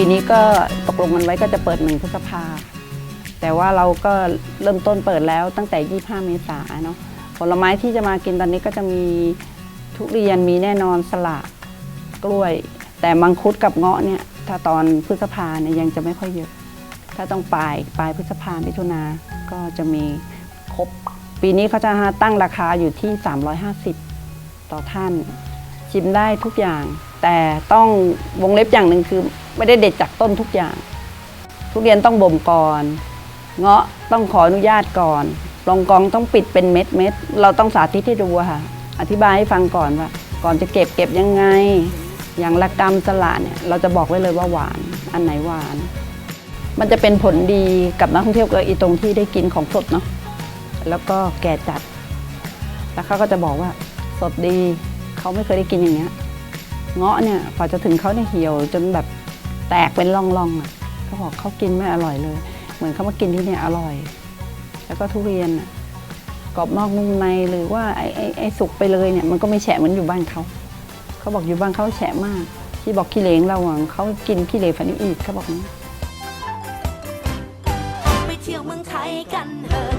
ปีนี้ก็ตกลงกันไว้ก็จะเปิดหนึ่งพฤษภา แต่ว่าเราก็เริ่มต้นเปิดแล้วตั้งแต่ 25 เมษายนเนาะผลไม้ที่จะมากินตอนนี้ก็จะมีทุเรียนมีแน่นอนสละกล้วย แต่มังคุดกับเงาะเนี่ยถ้าตอนพฤษภาเนี่ยยังจะไม่ค่อยเยอะ ถ้าต้องปลายปลายพฤษภามิถุนาก็จะมีครบ ปีนี้เขาจะตั้งราคาอยู่ที่ 350 ต่อท่าน ชิมได้ทุกอย่าง แต่ต้องวงเล็บอย่างหนึ่งคือ ไม่ได้เด็ดจากต้นทุกอย่าง ทุเรียนต้องบ่มก่อน เงาะต้องขออนุญาตก่อนรองกองต้องปิดเป็นเม็ดเม็ดเราต้องสาธิตให้ดูค่ะ อธิบายให้ฟังก่อนว่า ก่อนจะเก็บเก็บยังไง อย่างละกำสละเนี่ย เราจะบอกไว้เลยว่าหวาน อันไหนหวาน มันจะเป็นผลดีกับนักท่องเที่ยวก็อีตรงที่ได้กินของสดเนาะแล้วก็แก่จัด แล้วเขาก็จะบอกว่าสดดี เขาไม่เคยได้กินอย่างเงี้ย เงาะเนี่ยกว่าจะถึงเขาเนี่ยเหี่ยวจนแบบ แตกเป็นร่องๆอะเขาบอกเขากินไม่อร่อยเลย เหมือนเขามากินที่เนี่ยอร่อย แล้วก็ทุเรียนน่ะกรอบนอกนุ่มในหรือว่าไอ้ไอ้ไอ้สุกไปเลยเนี่ยมันก็ไม่แฉะเหมือนอยู่บ้านเขาเขาบอกอยู่บ้านเขาแฉะมาก ที่บอกขี้เหลงเราอะเขากินขี้เหลฝันอีกเขาบอกนี้ ไปเที่ยวเมืองไทยกันเถอะ